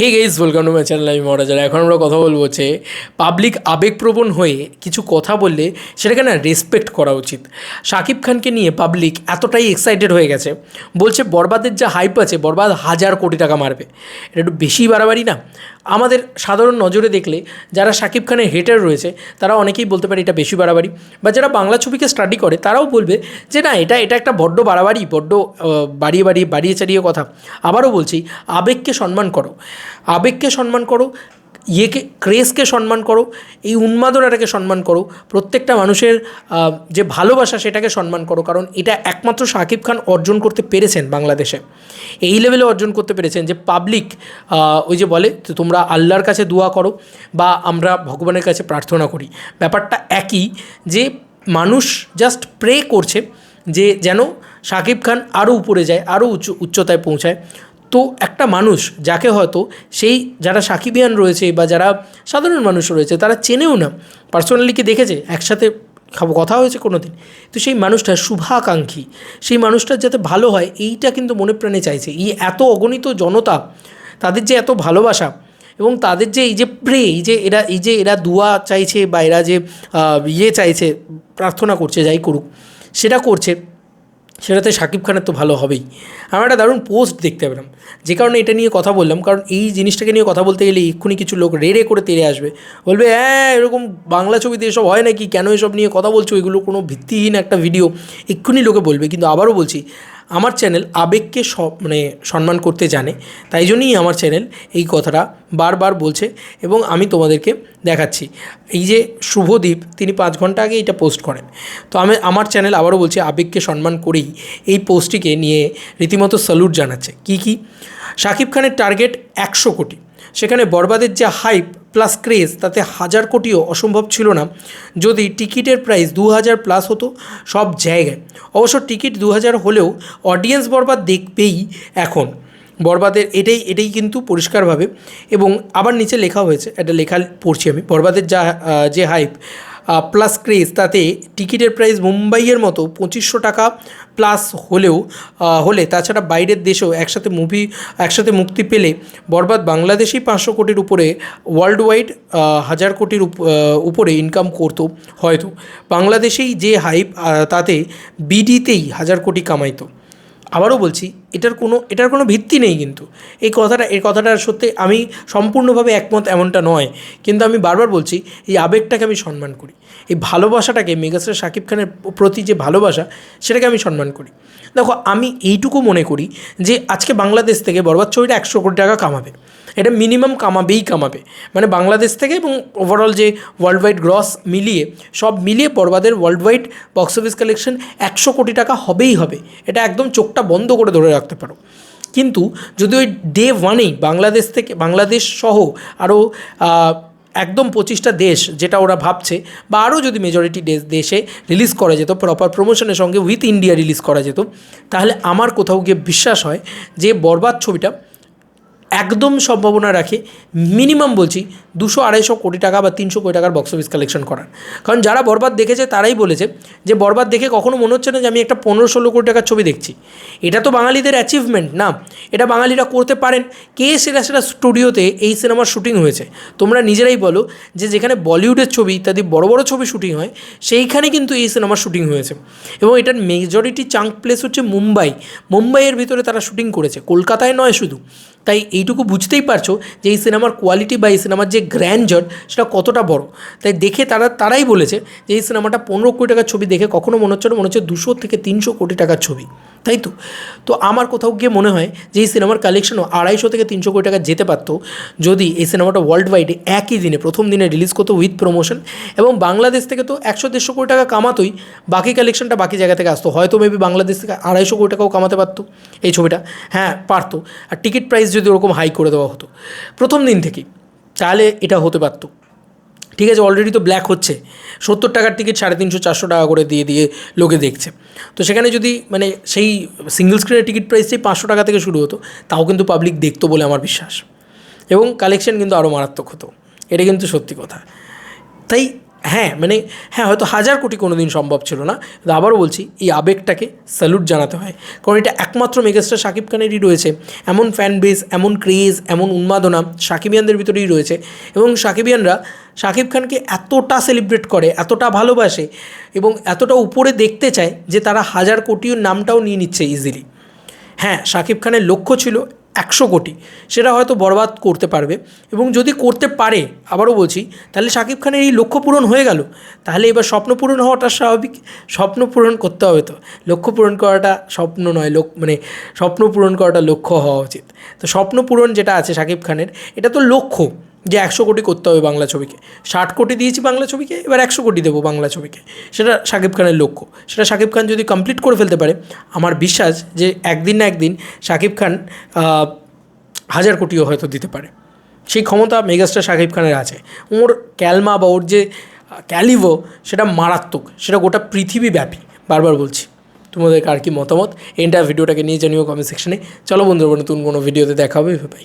Hey guys welcome to my channel আমি মহারাজার এখন আমরা কথা বলব যে পাবলিক আবেগপ্রবণ হয়ে কিছু কথা বললে সেটাকে না রেসপেক্ট করা উচিত। শাকিব খানকে নিয়ে পাবলিক এতটাই এক্সাইটেড হয়ে গেছে। বলছে, বরবাদের যা হাইপ আছে, বরবাদ হাজার কোটি টাকা মারবে। এটা একটু বেশি বাড়াবাড়ি না? আমাদের সাধারণ নজরে দেখলে যারা শাকিব খানের হেটার রয়েছে, তারা অনেকেই বলতে পারে এটা বেশি বাড়াবাড়ি। বা যারা বাংলা ছবিকে স্টাডি করে, তারাও বলবে যে না, এটা এটা একটা বড্ড বাড়াবাড়ি, বড্ড বাড়িয়ে বাড়িয়ে বাড়িয়ে চাড়িয়ে কথা। আবারও বলছি, আবেগকে সম্মান করো। আবেগকে সম্মান করো ইয়েকে, ক্রেজকে সম্মান করো, এই উন্মাদনাটাকে সম্মান করো, প্রত্যেকটা মানুষের যে ভালোবাসা সেটাকে সম্মান করো, কারণ এটা একমাত্র শাকিব খান অর্জন করতে পেরেছেন বাংলাদেশে। এই লেভেলে অর্জন করতে পেরেছেন যে পাবলিক ওই যে বলে তোমরা আল্লাহর কাছে দোয়া করো বা আমরা ভগবানের কাছে প্রার্থনা করি। ব্যাপারটা একই যে মানুষ জাস্ট প্রে করছে যে যেন শাকিব খান আরও উপরে যায় আরও উচ্চ উচ্চতায় পৌঁছায়। তো একটা মানুষ যাকে হয়তো সেই যারা সাকিবিয়ান রয়েছে বা যারা সাধারণ মানুষ রয়েছে, তারা চেনেও না। পার্সোনালি কি দেখেছে? একসাথে খাব, কথা হয়েছে কোনো দিন তো সেই মানুষটা শুভাকাঙ্ক্ষী। সেই মানুষটার যাতে ভালো হয়, এইটা কিন্তু মনে প্রাণে চাইছে। এই এত অগণিত জনতা, তাদের যে এত ভালোবাসা এবং তাদের যে এই যে প্রে, এই যে এরা, এই যে এরা দুয়া চাইছে বা এরা যে ইয়ে চাইছে, প্রার্থনা করছে, যাই করুক, সেটা করছে। সেটাতে শাকিব খানের তো ভালো হবেই। আমার একটা দারুণ পোস্ট দেখতে পেলাম। যে কারণে এটা নিয়ে কথা বললাম, কারণ এই জিনিসটাকে নিয়ে কথা বলতে গেলে এক্ষুনি কিছু লোক রেড়ে করে তেড়ে আসবে। বলবে হ্যাঁ এরকম বাংলা ছবিতে এসব হয় নাকি? কেন এসব নিয়ে কথা বলছো? এগুলো কোনো ভিত্তিহীন একটা ভিডিও এক্ষুনি লোকে বলবে, কিন্তু আবারও বলছি আমার চ্যানেল আবেগকে মানে সম্মান করতে জানে, তাই জন্যই আমার চ্যানেল এই কথাটা বারবার বলছে এবং আমি তোমাদেরকে দেখাচ্ছি। এই যে শুভদীপ, তিনি পাঁচ ঘণ্টা আগে এটা পোস্ট করেন। তো আমি, আমার চ্যানেল আবারও বলছি আবেগকে সম্মান করেই এই পোস্টটিকে নিয়ে রীতিমতো স্যালুট জানাচ্ছে। কি কি? শাকিব খানের টার্গেট একশো কোটি। সেখানে বরবাদের যে হাইপ প্লাস ক্রেজ, তাতে হাজার কোটিও অসম্ভব ছিল না। যদি টিকিটের প্রাইস দু হাজার প্লাস হতো সব জায়গায়। অবশ্য টিকিট দু হাজার হলেও অডিয়েন্স বরবাদ দেখবেই এখন। বরবাদের এটাই এটাই কিন্তু পরিষ্কারভাবে। এবং আবার নিচে লেখা হয়েছে, একটা লেখা পড়ছি আমি, বরবাদের যা যে হাইপ প্লাস ক্রেজ তাতে টিকিটের প্রাইস মুম্বাইয়ের মতো পঁচিশশো টাকা প্লাস হলেও হলে, তাছাড়া বাইরের দেশেও একসাথে মুভি একসাথে মুক্তি পেলে বরবাদ বাংলাদেশেই পাঁচশো কোটির উপরে ওয়ার্ল্ড ওয়াইড হাজার কোটির উপরে ইনকাম করতো। হয়তো বাংলাদেশেই যে হাইপ তাতে বিডিতেই হাজার কোটি কামাইতো। আবারও বলছি এটার কোনো এটার কোনো ভিত্তি নেই কিন্তু। এই কথাটা এই কথাটা সত্যি আমি সম্পূর্ণভাবে একমত এমনটা নয়। কিন্তু আমি বারবার বলছি, এই আবেগটাকে আমি সম্মান করি। এই ভালোবাসাটাকে মেগাস্টার শাকিব খানের প্রতি যে ভালোবাসা, সেটাকে আমি সম্মান করি। দেখো, আমি এইটুকু মনে করি যে আজকে বাংলাদেশ থেকে বরবাদ ছবিটা একশো কোটি টাকা কামাবে। এটা মিনিমাম কামাবেই কামাবে। মানে বাংলাদেশ থেকে এবং ওভারঅল যে ওয়ার্ল্ড ওয়াইড গ্রস মিলিয়ে, সব মিলিয়ে বরবাদের world wide box office collection একশো কোটি টাকা হবেই হবে। এটা একদম চোখটা বন্ধ করে ধরে রাখতে পারো। কিন্তু যদি ওই ডে ওয়ানেই বাংলাদেশ থেকে, বাংলাদেশ সহ আরও একদম পঁচিশটা দেশ যেটা ওরা ভাবছে, বা আরও যদি মেজরিটি দেশে রিলিজ করা যেত প্রপার প্রমোশনের সঙ্গে উইথ ইন্ডিয়া রিলিজ করা যেত, তাহলে আমার কোথাও গিয়ে বিশ্বাস হয় যে বরবাদ ছবিটা একদম সম্ভাবনা রাখে মিনিমাম বলছি দুশো আড়াইশো কোটি টাকা বা তিনশো কোটি টাকার বক্স অফিস কালেকশন করার। কারণ যারা বরবাদ দেখেছে তারাই বলেছে যে বরবাদ দেখে কখনো মনে হচ্ছে না যে আমি একটা পনেরো ষোলো কোটি টাকার ছবি দেখছি। এটা তো বাঙালিদের অ্যাচিভমেন্ট না? এটা বাঙালিরা করতে পারেন। কে সেরা সেরা স্টুডিওতে এই সিনেমার শুটিং হয়েছে? তোমরা নিজেরাই বলো যে যেখানে বলিউডের ছবি, ইত্যাদি বড় বড় ছবি শুটিং হয়, সেইখানে কিন্তু এই সিনেমার শুটিং হয়েছে। এবং এটার মেজরিটি চাঙ্ক প্লেস হচ্ছে মুম্বাই। মুম্বাইয়ের ভিতরে তারা শুটিং করেছে। কলকাতায় নয় শুধু। তাই এইটুকু বুঝতেই পারছ যে এই সিনেমার কোয়ালিটি বা এই সিনেমার যে গ্র্যান্ডজর সেটা কতটা বড়। তাই দেখে তারা, তারাই বলেছে যে এই সিনেমাটা পনেরো কোটি টাকার ছবি দেখে কখনো মনে হচ্ছে না, মনে হচ্ছে দুশো থেকে তিনশো কোটি টাকার ছবি। তাই তো? তো আমার কোথাও গিয়ে মনে হয় যে এই সিনেমার কালেকশনও আড়াইশো থেকে তিনশো কোটি টাকা যেতে পারতো যদি এই সিনেমাটা ওয়ার্ল্ড ওয়াইডে একই দিনে, প্রথম দিনে রিলিজ করতো উইথ প্রমোশন এবং বাংলাদেশ থেকে তো একশো দেড়শো কোটি টাকা কামাতোই বাকি কালেকশনটা বাকি জায়গা থেকে আসতো। হয়তো মেবি বাংলাদেশ থেকে আড়াইশো কোটি টাকাও কামাতে পারতো এই ছবিটা। হ্যাঁ পারতো। আর টিকিট প্রাইস যদি ওরকম হাই করে দেওয়া হতো। প্রথম দিন থেকেই। তাহলে এটা হতে পারতো। ঠিক আছে অলরেডি তো ব্ল্যাক হচ্ছে। সত্তর টাকার টিকিট সাড়ে তিনশো, চারশো টাকা করে দিয়ে দিয়ে লোকে দেখছে। তো সেখানে যদি মানে সেই সিঙ্গেল স্ক্রিনের টিকিট প্রাইস সেই পাঁচশো টাকা থেকে শুরু হতো, তাও কিন্তু পাবলিক দেখতো বলে আমার বিশ্বাস। এবং কালেকশন কিন্তু আরও মারাত্মক হতো। এটা কিন্তু সত্যি কথা। তাই হ্যাঁ মানে হ্যাঁ হয়তো হাজার কোটি কোনো দিন সম্ভব ছিল না। কিন্তু আবারও বলছি, এই আবেগটাকে স্যালুট জানাতে হয়। কারণ এটা একমাত্র মেগাস্টার শাকিব খানেরই রয়েছে। এমন ফ্যান বেস এমন ক্রেজ এমন উন্মাদনা সাকিবিয়ানদের ভিতরেই রয়েছে। এবং সাকিবিয়ানরা শাকিব খানকে এতটা সেলিব্রেট করে, এতটা ভালোবাসে এবং এতটা উপরে দেখতে চায় যে তারা হাজার কোটির নামটাও নিয়ে নিচ্ছে ইজিলি হ্যাঁ শাকিব খানের লক্ষ্য ছিল একশো কোটি। সেটা হয়তো বরবাদ করতে পারবে। এবং যদি করতে পারে, আবারও বলছি, তাহলে শাকিব খানের এই লক্ষ্য পূরণ হয়ে গেল। তাহলে এবার স্বপ্ন পূরণ হওয়াটা স্বাভাবিক। স্বপ্ন পূরণ করতে হবে তো। লক্ষ্য পূরণ করাটা স্বপ্ন নয়, লোক মানে স্বপ্ন পূরণ করাটা লক্ষ্য হওয়া উচিত। তো স্বপ্ন পূরণ যেটা আছে শাকিব খানের, এটা তো লক্ষ্য। যে একশো কোটি করতে হবে বাংলা ছবিকে। ষাট কোটি দিয়েছি বাংলা ছবিকে, এবার একশো কোটি দেবো বাংলা ছবিকে। সেটা শাকিব খানের লক্ষ্য। সেটা শাকিব খান যদি কমপ্লিট করে ফেলতে পারে, আমার বিশ্বাস যে একদিন না একদিন শাকিব খান হাজার কোটিও হয়তো দিতে পারে। সেই ক্ষমতা মেগাস্টার শাকিব খানের আছে। ওর ক্যালমা বা ওর যে, ক্যালিভো, সেটা মারাত্মক। সেটা গোটা পৃথিবীব্যাপী বারবার বলছি। তোমাদের কার কি মতামত? এন্টার ভিডিওটাকে নিয়ে জানিও কমেন্ট সেকশনে চলো বন্ধুরা, নতুন কোনো ভিডিওতে দেখা হবে। ভাই